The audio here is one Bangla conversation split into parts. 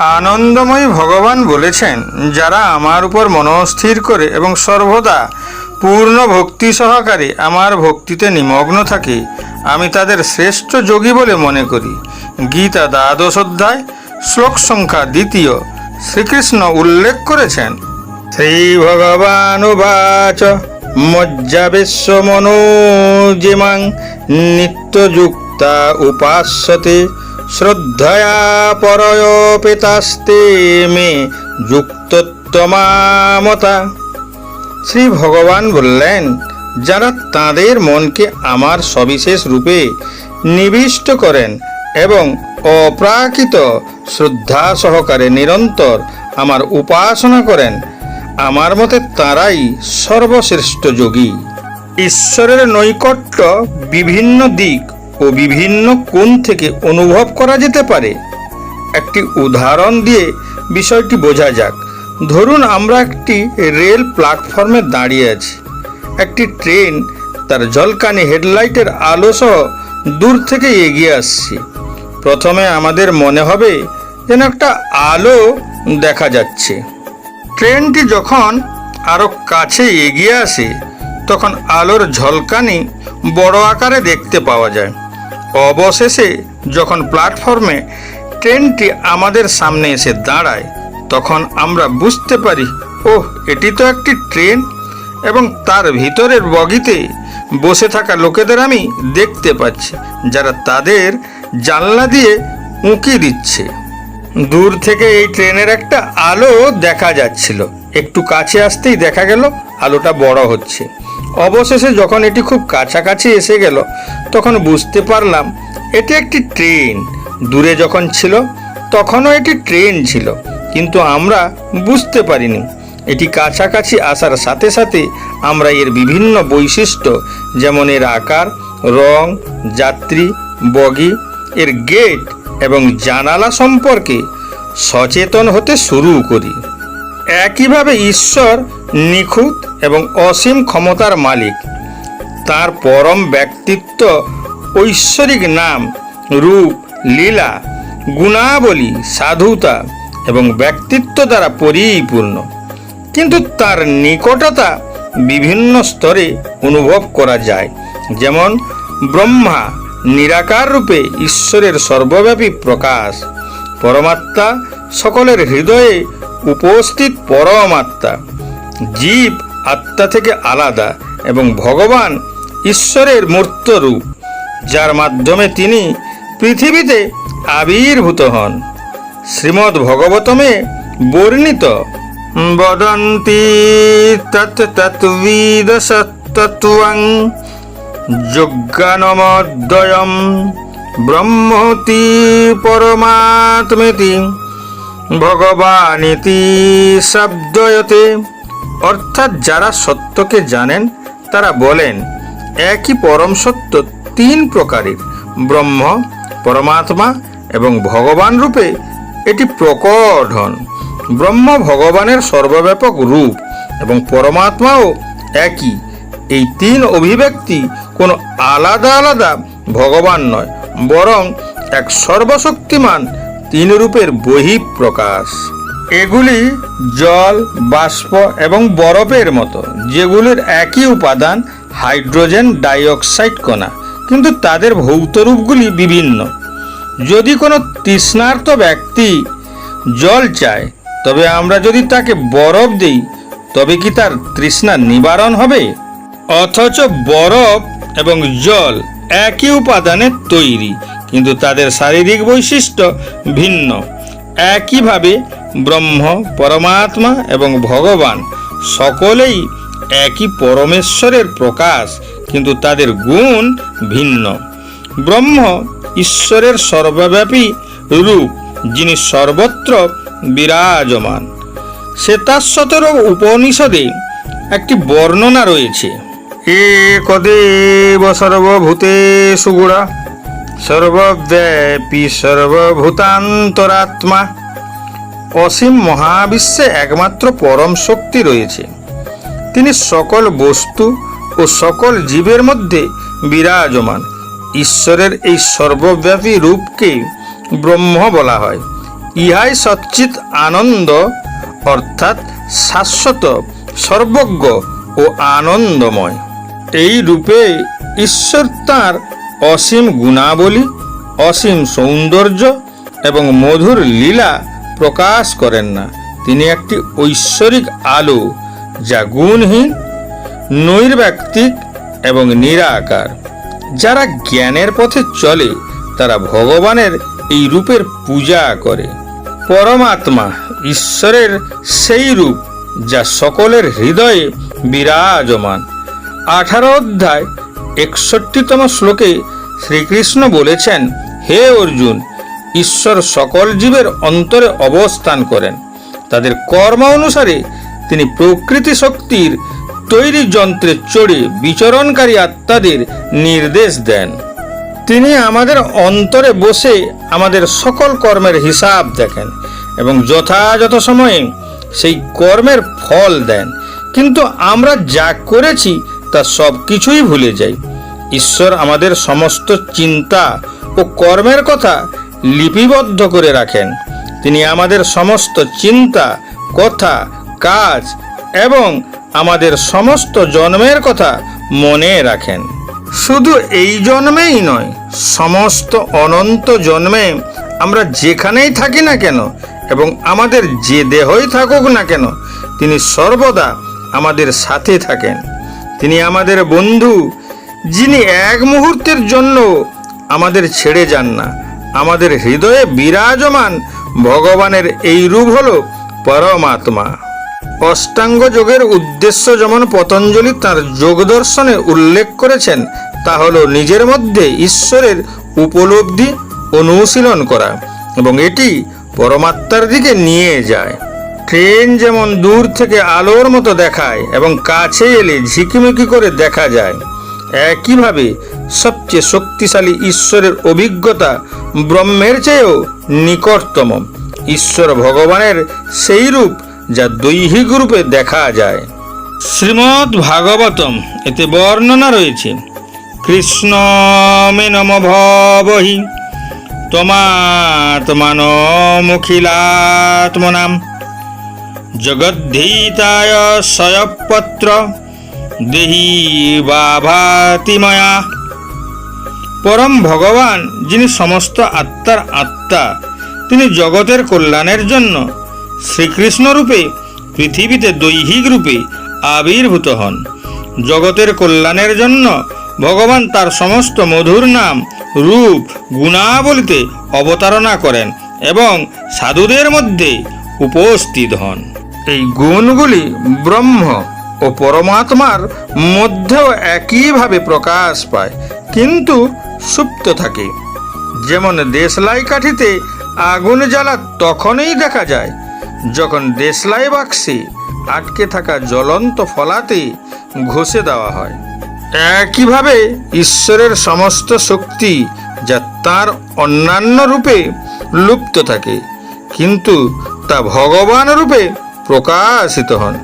আনন্দময়ী ভগবান বলেছেন, যারা আমার উপর মনস্থির করে এবং সর্বদা পূর্ণ ভক্তি সহকারে আমার ভক্তিতে নিমগ্ন থাকে, আমি তাদের শ্রেষ্ঠ যোগী বলে মনে করি। গীতা দ্বাদশ অধ্যায়, শ্লোক সংখ্যা দ্বিতীয়, শ্রীকৃষ্ণ উল্লেখ করেছেন শ্রী ভগবান উবাচ, মজ্জা বিশ্বমনোজিমাং নিত্যযুক্তা উপাস্যতে শ্রদ্ধয়া পরয়োপিতাস্তে মে যুক্তত্বমামতা। শ্রী ভগবান বললেন, যারা তাঁদের মনকে আমার সবিশেষ রূপে নিবিষ্ট করেন এবং অপ্রাকৃত শ্রদ্ধা সহকারে নিরন্তর আমার উপাসনা করেন, আমার মতে তারাই সর্বশ্রেষ্ঠ যোগী। ঈশ্বরের নৈকট্য বিভিন্ন দিক ও বিভিন্ন কোণ থেকে অনুভব করা যেতে পারে। একটি উদাহরণ দিয়ে বিষয়টি বোঝা যাক। ধরুন আমরা একটি রেল প্ল্যাটফর্মে দাঁড়িয়ে আছি। একটি ট্রেন তার ঝলকানি হেডলাইটের আলো সহ দূর থেকে এগিয়ে আসছে। প্রথমে আমাদের মনে হবে যেন একটা আলো দেখা যাচ্ছে। ট্রেনটি যখন আরও কাছে এগিয়ে আসে, তখন আলোর ঝলকানি বড় আকারে দেখতে পাওয়া যায়। অবশেষে যখন প্ল্যাটফর্মে ট্রেনটি আমাদের সামনে এসে দাঁড়ায়, তখন আমরা বুঝতে পারি, ওহ, এটি তো একটি ট্রেন এবং তার ভিতরের বগিতে বসে থাকা লোকেদের আমি দেখতে পাচ্ছি, যারা তাদের জানলা দিয়ে উঁকি দিচ্ছে। দূর থেকে এই ট্রেনের একটা আলো দেখা যাচ্ছিল, একটু কাছে আসতেই দেখা গেল, আলোটা বড় হচ্ছে। অবশেষে যখন এটি খুব কাছাকাছি এসে গেল, তখন বুঝতে পারলাম এটি একটি ট্রেন। দূরে যখন ছিল, তখনও এটি ট্রেন ছিল, কিন্তু আমরা বুঝতে পারিনি। এটি কাছাকাছি আসার সাথে সাথে আমরা এর বিভিন্ন বৈশিষ্ট্য, যেমন এর আকার, রং, যাত্রী, বগি, এর গেট এবং জানালা সম্পর্কে সচেতন হতে শুরু করি। একইভাবে ঈশ্বর নিখুঁত এবং অসীম ক্ষমতার মালিক। তার পরম ব্যক্তিত্ব, ঐশ্বরিক নাম, রূপ, লীলা, গুণাবলী, সাধুতা এবং ব্যক্তিত্ব দ্বারা পরিপূর্ণ। কিন্তু তার নিকটতা বিভিন্ন স্তরে অনুভব করা যায়। যেমন ব্রহ্মা নিরাকার রূপে ঈশ্বরের সর্বব্যাপী প্রকাশ, পরমাত্মা সকলের হৃদয়ে উপস্থিত পরমাত্মা। জীব আত্মা থেকে আলাদা এবং ভগবান ঈশ্বরের মূর্ত রূপ যার মাধ্যমে তিনি পৃথিবীতে আবির্ভূত হন। শ্রীমদ্ ভগবতমে বর্ণিত, বদন্তি তৎ ব্রহ্মতি পরমাত্মেতি ভগবানিতি শব্দয়তে অর্থাৎ যারা সত্যকে জানেন, তারা বলেন, একই পরম সত্য তিন প্রকারের, ব্রহ্ম, পরমাত্মা এবং ভগবান রূপে এটি প্রকট হন ব্রহ্ম ভগবানের সর্বব্যাপক রূপ এবং পরমাত্মাও একই। এই তিন অভিব্যক্তি কোনো আলাদা আলাদা ভগবান নয়, বরং এক সর্বশক্তিমান তিন রূপের বহিঃপ্রকাশ। এগুলি জল, বাষ্প এবং বরফের মতো, যেগুলির একই উপাদান হাইড্রোজেন ডাইঅক্সাইড কণা, কিন্তু তাদের ভৌত রূপগুলি বিভিন্ন। যদি কোনো তৃষ্ণার্ত ব্যক্তি জল চায়, তবে আমরা যদি তাকে বরফ দিই, তবে কি তার তৃষ্ণা নিবারণ হবে? অথচ বরফ এবং জল একই উপাদানের তৈরি, কিন্তু তাদের শারীরিক বৈশিষ্ট্য ভিন্ন। একইভাবে ব্রহ্ম, পরমাত্মা এবং ভগবান সকলেই একই পরমেশ্বরের প্রকাশ, কিন্তু তাদের গুণ ভিন্ন। ব্রহ্ম ঈশ্বরের সর্বব্যাপী রূপ, যিনি সর্বত্র বিরাজমান। শ্বেতাশ্বতর উপনিষদে একটি বর্ণনা রয়েছে। এ কদেব সর্বভূতেষু গুড়া, সর্বব্যাপী সর্বভূতান্তরাত্মা। অসীম মহাবিশ্বে একমাত্র পরম শক্তি রয়েছে। তিনি সকল বস্তু ও সকল জীবের মধ্যে বিরাজমান। ঈশ্বরের এই সর্বব্যাপী রূপকে ব্রহ্ম বলা হয়। ইহাই সচ্চিত আনন্দ, অর্থাৎ শাশ্বত, সর্বজ্ঞ ও আনন্দময়। এই রূপে ঈশ্বর তাঁর অসীম গুণাবলী, অসীম সৌন্দর্য এবং মধুর লীলা প্রকাশ করেন না। তিনি একটি ঐশ্বরিক আলো যা গুণহীন, নৈর্ব্যক্তিক এবং নিরাকার। যারা জ্ঞানের পথে চলে, তারা ভগবানের এই রূপের পূজা করে। পরমাত্মা ঈশ্বরের সেই রূপ যা সকলের হৃদয়ে বিরাজমান। আঠারো অধ্যায় একষট্টিতম শ্লোকে শ্রীকৃষ্ণ বলেছেন, হে অর্জুন ঈশ্বর সকল জীবের অন্তরে অবস্থান করেন। তাদের কর্ম অনুসারে তিনি প্রকৃতি শক্তির তৈরি যন্ত্রে চড়ে বিচরণকারী আত্মাদের নির্দেশ দেন। তিনি আমাদের অন্তরে বসে আমাদের সকল কর্মের হিসাব দেখেন এবং যথাযথ সময়ে সেই কর্মের ফল দেন। কিন্তু আমরা যা করেছি, তা সব কিছুই ভুলে যাই। ঈশ্বর আমাদের সমস্ত চিন্তা ও কর্মের কথা লিপিবদ্ধ করে রাখেন। তিনি আমাদের সমস্ত চিন্তা, কথা, কাজ এবং আমাদের সমস্ত জন্মের কথা মনে রাখেন। শুধু এই জন্মেই নয়, সমস্ত অনন্ত জন্মে আমরা যেখানেই থাকি না কেন এবং আমাদের যে দেহই থাকুক না কেন, তিনি সর্বদা আমাদের সাথে থাকেন। তিনি আমাদের বন্ধু, যিনি এক মুহূর্তের জন্য আমাদের ছেড়ে যান না। আমাদের হৃদয়ে বিরাজমান ভগবানের এই রূপ হল পরমাত্মা। অষ্টাঙ্গ যোগের উদ্দেশ্য যেমন পতঞ্জলি তার যোগ দর্শনে উল্লেখ করেছেন, তা হল নিজের মধ্যে ঈশ্বরের উপলব্ধি অনুশীলন করা এবং এটি পরমাত্মার দিকে নিয়ে যায়। ট্রেন যেমন দূর থেকে আলোর মতো দেখায় এবং কাছে এলে ঝিকিমিকি করে দেখা যায়, একইভাবে সবচেয়ে শক্তিশালী ঈশ্বরের অভিজ্ঞতা ব্রহ্মের চেয়েও নিকটতম। ঈশ্বর ভগবানের সেই রূপ যা দৈহিক রূপে দেখা যায়। শ্রীমদ্ ভাগবতম এতে বর্ণনা রয়েছে, কৃষ্ণ মে নম ভবহি, তোমাত্মানমুখিলাত্মনাম, জগদ্ধীতায় সয়পত্র দেহি বাভাতি ময়া। পরম ভগবান, যিনি সমস্ত আত্মার আত্মা, তিনি জগতের কল্যাণের জন্য শ্রীকৃষ্ণ রূপে পৃথিবীতে দৈহিক রূপে আবির্ভূত হন। জগতের কল্যাণের জন্য ভগবান তার সমস্ত মধুর নাম, রূপ, গুণাবলিতে অবতারণা করেন এবং সাধুদের মধ্যে উপস্থিত হন। এই গুণগুলি ব্রহ্ম ও পরমাত্মার মধ্যেও একইভাবে প্রকাশ পায়। কিন্তু সুপ্ত থাকে। যেমন দেশলাই কাঠিতে আগুন জ্বালা তখনই দেখা যায়, যখন দেশলাই বাক্সে আটকে থাকা জ্বলন্ত ফলাতে ঘষে দেওয়া হয়। একইভাবে ঈশ্বরের সমস্ত শক্তি যা তার অন্যান্য রূপে লুপ্ত থাকে, কিন্তু তা ভগবান রূপে প্রকাশিত হন।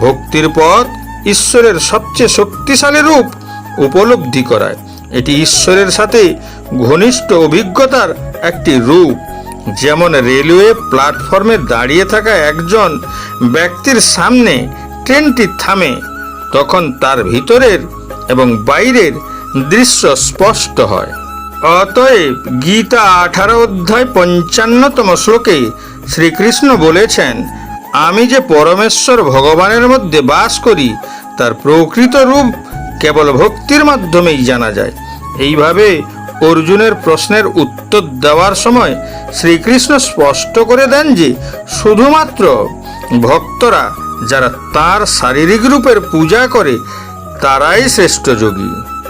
ভক্তির পথ ঈশ্বরের সবচেয়ে শক্তিশালী রূপ উপলব্ধি করায়। এটি ঈশ্বরের সাথে ঘনিষ্ঠ অভিজ্ঞতার একটি রূপ। যেমন রেলওয়ে প্ল্যাটফর্মে দাঁড়িয়ে থাকা একজন ব্যক্তির সামনে ট্রেনটি থামে, তখন তার ভিতরের এবং বাইরের দৃশ্য স্পষ্ট হয়। অতএব গীতা আঠারো অধ্যায় পঞ্চান্নতম শ্লোকে শ্রীকৃষ্ণ বলেছেন, আমি যে পরমেশ্বর ভগবানের মধ্যে বাস করি, তার প্রকৃত রূপ কেবল ভক্তির মাধ্যমেই জানা যায়। এইভাবে অর্জুনের প্রশ্নের উত্তর দেওয়ার সময় শ্রীকৃষ্ণ স্পষ্ট করে দেন যে, শুধুমাত্র ভক্তরা যারা তার শারীরিক রূপের পূজা করে, তারাই শ্রেষ্ঠ যোগী।